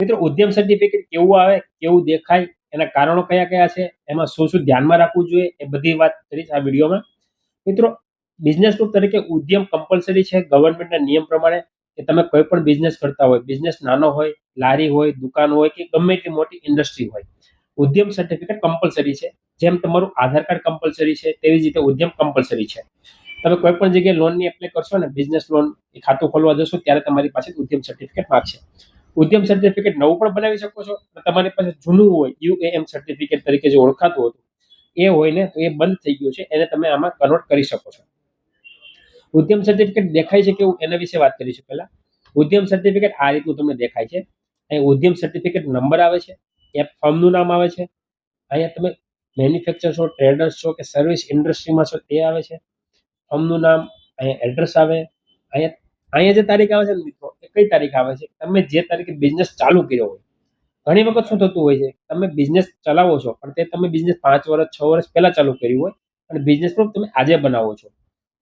મિત્રો, ઉદ્યમ સર્ટિફિકેટ કેવું આવે, કેવું દેખાય, એના કારણો કયા કયા છે, એમાં શું શું ધ્યાનમાં રાખવું જોઈએ, એ બધી વાત કરીશ આ વિડીયોમાં. મિત્રો બિઝનેસ ગ્રુપ તરીકે ઉદ્યમ કમ્પલસરી છે ગવર્મેન્ટના નિયમ પ્રમાણે, કે તમે કોઈ પણ બિઝનેસ કરતા હોય બિઝનેસ નાનો હોય, લારી હોય, દુકાન હોય, કે ગમે એટલી મોટી ઇન્ડસ્ટ્રી હોય, ઉદ્યમ સર્ટિફિકેટ કમ્પલસરી છે, જેમ તમારું આધાર કાર્ડ કમ્પલસરી છે, તેવી જ રીતે ઉદ્યમ કમ્પલસરી છે. તમે કોઈ પણ જગ્યાએ લોનની એપ્લાય કરશો ને બિઝનેસ લોન ખાતું ખોલવા જશો, ત્યારે તમારી પાસે ઉદ્યમ સર્ટિફિકેટ માગશે. ઉદ્યમ સર્ટિફિકેટ નવું પણ બનાવી શકો છો. તમારી પાસે જૂનું હોય, યુએએમ સર્ટિફિકેટ તરીકે જે ઓળખાતું હતું, એ હોય ને, તો એ બંધ થઈ ગયું છે. એને તમે આમાં કન્વર્ટ કરી શકો છો. ઉદ્યમ સર્ટિફિકેટ દેખાય છે કેવું? એના વિશે વાત કરીશું પહેલા. ઉદ્યમ સર્ટિફિકેટ આ રીતનું તમને દેખાય છે. અહીં ઉદ્યમ સર્ટિફિકેટ નંબર આવે છે. એ ફર્મનું નામ આવે છે. અહીંયા તમે મેન્યુફેક્ચર છો ટ્રેડર્સ છો કે સર્વિસ ઇન્ડસ્ટ્રીમાં છો, તે આવે છે. ફર્મનું નામ, અહીંયા એડ્રેસ આવે. અહીંયા અહીંયા જે તારીખ આવે છે ને મિત્રો, એ કઈ તારીખ આવે છે? તમે જે તારીખે બિઝનેસ ચાલુ કર્યો હોય, ઘણી વખત શું થતું હોય છે? તમે બિઝનેસ ચલાવો છો, પણ તે તમે બિઝનેસ પાંચ વર્ષ, છ વર્ષ પહેલાં ચાલુ કર્યું હોય અને બિઝનેસ પણ તમે આજે બનાવો છો.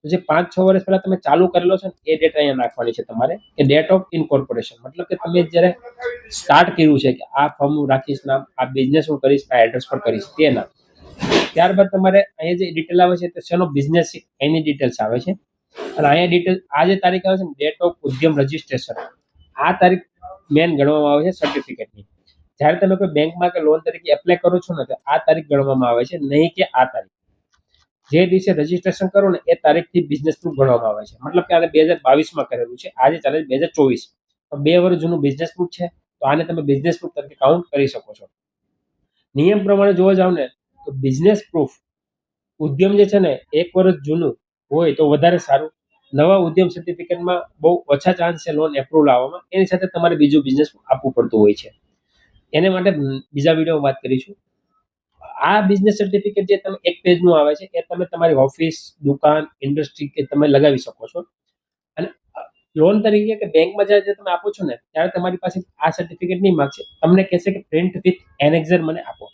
તો જે પાંચ, છ વર્ષ પહેલાં તમે ચાલુ કરેલો છે ને, એ ડેટ અહીંયા નાખવાની છે તમારે કે ડેટ ઓફ ઇન્કોર્પોરેશન મતલબ કે તમે જ્યારે સ્ટાર્ટ કર્યું છે કે આ ફોર્મ હું રાખીશ નામ આ બિઝનેસ હું કરીશ, આ એડ્રેસ પર કરીશ તે નામ ત્યારબાદ તમારે અહીંયા જે ડિટેલ આવે છે, તે શેનો બિઝનેસ એની ડિટેલ્સ આવે છે. અને અહીંયા ડિટેલ આ જે તારીખ આવે છે ને ડેટ ઓફ ઉદ્યમ રજિસ્ટ્રેશન આ તારીખ મેન ગણવામાં આવે છે સર્ટિફિકેટની જ્યારે તમે કોઈ બેંકમાં કે લોન તરીકે એપ્લાય કરો છો ને, તો આ તારીખ ગણવામાં આવે છે, નહીં કે આ તારીખ. જે દિવસે રજીસ્ટ્રેશન કરો ને, એ તારીખથી બિઝનેસ પ્રૂફ ગણવામાં આવે છે. મતલબ કે આને બે હજાર બાવીસમાં કરેલું છે, આજે ચાલે બે હજાર ચોવીસ. તો બે વર્ષ જૂનું બિઝનેસ પ્રૂફ છે, તો આને તમે બિઝનેસ પ્રૂફ તરીકે કાઉન્ટ કરી શકો છો. નિયમ પ્રમાણે જોવા જાવ ને, તો બિઝનેસ પ્રૂફ ઉદ્યમ જે છે ને, એક વર્ષ જૂનું હોય તો વધારે સારું. નવા ઉદ્યમ સર્ટિફિકેટમાં બહુ ઓછા ચાન્સ છે લોન એપ્રુવલ આવવામાં એની સાથે તમારે બીજું બિઝનેસ આપવું પડતું હોય છે. એને માટે બીજા વિડીયોમાં વાત કરીશું. આ બિઝનેસ સર્ટિફિકેટ જે તમે એક પેજનું આવે છે, એ તમે તમારી ઓફિસ દુકાન ઇન્ડસ્ટ્રી કે તમે લગાવી શકો છો. અને લોન તરીકે કે બેંકમાં જ્યારે તમે આપો છો ને, ત્યારે તમારી પાસે આ સર્ટિફિકેટ નહીં માગશે. તમને કહેશે કે પ્રિન્ટ વિથ એનેક્ઝર મને આપો.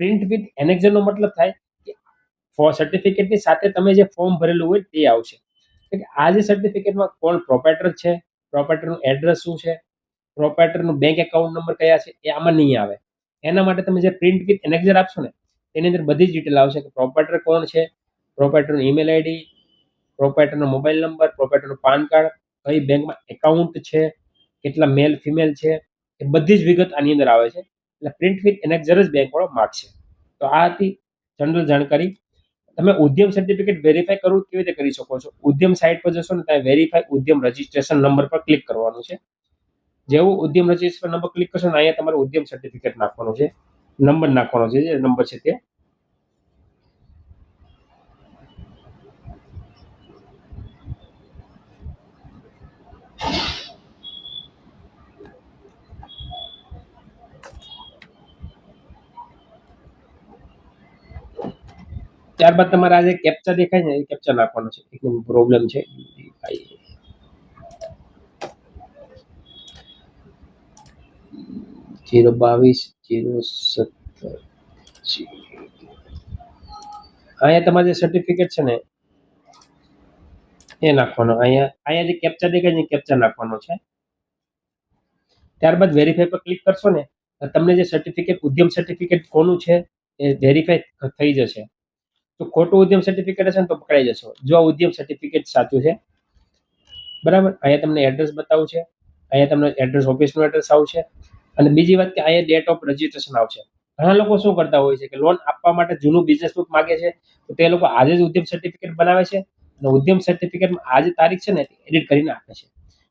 પ્રિન્ટ વિથ એનેક્ઝરનો મતલબ થાય કે સર્ટિફિકેટની સાથે તમે જે ફોર્મ ભરેલું હોય તે આવશે. એટલે આ જે સર્ટિફિકેટમાં કોણ પ્રોપેટર છે? પ્રોપેટરનું એડ્રેસ શું છે? પ્રોપેટરનું બેંક એકાઉન્ટ નંબર કયા છે? એ આમાં નહીં આવે. એના માટે તમે જે પ્રિન્ટ વિથ એનેક્ઝર આપશો ને, તેની અંદર બધી જ ડિટેલ આવશે કે પ્રોપેટર કોણ છે પ્રોપરેટરનું ઈમેલ આઈડી પ્રોપેટરનો મોબાઈલ નંબર પ્રોપેટરનું પાન કાર્ડ કઈ બેંકમાં એકાઉન્ટ છે, કેટલા મેલ ફિમેલ છે, એ બધી જ વિગત આની અંદર આવે છે. એટલે પ્રિન્ટ વિથ એનેક્ઝર જ બેંકવાળો માગશે. તો આ હતી જનરલ જાણકારી. તમે ઉદ્યમ સર્ટિફિકેટ વેરીફાઈ કરવું કેવી રીતે કરી શકો છો? ઉદ્યમ સાઇટ પર જશો ને ત્યાં વેરીફાઈ ઉદ્યમ રજિસ્ટ્રેશન નંબર પર ક્લિક કરવાનું છે. જેવું ઉદ્યમ રજિસ્ટ્રેશન નંબર ક્લિક કરશો ને, અહીંયા તમારે ઉદ્યમ સર્ટિફિકેટ નાખવાનો છે. નંબર નાખવાનો છે જે નંબર છે તે. ત્યારબાદ તમારે આ જે કેપ્ચા દેખાય છે, એ કેપ્ચર નાખવાનો છે. એકદમ પ્રોબ્લેમ છે. જીરો બાવીસ, જીરો સત્તર અહીંયા તમારે જે સર્ટિફિકેટ છે ને, એ નાખવાનો. અહીંયા અહીંયા જે કેપ્ચર દેખાય છે કેપ્ચર કેપ્ચા નાખવાનો છે. ત્યારબાદ વેરીફાઈ પર ક્લિક કરશો ને તમને જે સર્ટિફિકેટ ઉદ્યમ સર્ટિફિકેટ કોનું છે, એ વેરીફાઈ થઈ જશે. તો ખોટું ઉદ્યમ સર્ટિફિકેટ હશે ને તો પકડાઈ જશો. જો આ ઉદ્યમ સર્ટિફિકેટ સાચું છે, બરાબર? અહીંયા તમને એડ્રેસ બતાવું છે. અહીંયા તમને એડ્રેસ ઓફિસનું એડ્રેસ આવશે અને બીજી વાત કે અહીંયા ડેટ ઓફ રજીસ્ટ્રેશન આવશે ઘણા લોકો શું કરતા હોય છે કે લોન આપવા માટે જૂનું બિઝનેસ બુક માગે છે, તો તે લોકો આજે જ ઉદ્યમ સર્ટિફિકેટ બનાવે છે અને ઉદ્યમ સર્ટિફિકેટમાં આજે તારીખ છે ને એડિટ કરીને આપે છે.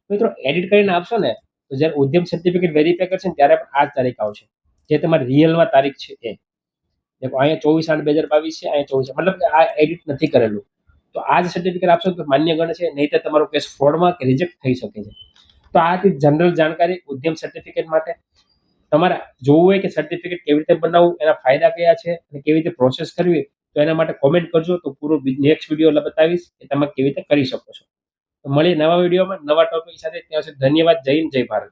મિત્રો એડિટ કરીને આપશો ને, તો જ્યારે ઉદ્યમ સર્ટિફિકેટ વેરીફાઈ કરશે ને ત્યારે પણ આ તારીખ આવશે. જે તમારી રિયલમાં તારીખ છે એ. અહીંયા ચોવીસ આઠ બે હજાર બાવીસ છે, અહીંયા ચોવીસ મતલબ આ એડિટ નથી કરેલું. તો આ જ સર્ટિફિકેટ આપશો તો માન્ય ગણ છે, નહીં તો તમારો કેસ ફ્રોડમાં કે રિજેક્ટ થઈ શકે છે. તો આ જનરલ જાણકારી ઉદ્યમ સર્ટિફિકેટ માટે. તમારે જોવું હોય કે સર્ટિફિકેટ કેવી રીતે બનાવવું, એના ફાયદા કયા છે અને કેવી રીતે પ્રોસેસ કરવી, તો એના માટે કોમેન્ટ કરજો. તો પૂરો નેક્સ્ટ વીડિયો બતાવીશ કે તમે કેવી રીતે કરી શકો છો. મળીએ નવા વિડીયોમાં નવા ટોપિક સાથે. ત્યાં સુધી ધન્યવાદ. જય જય ભારત.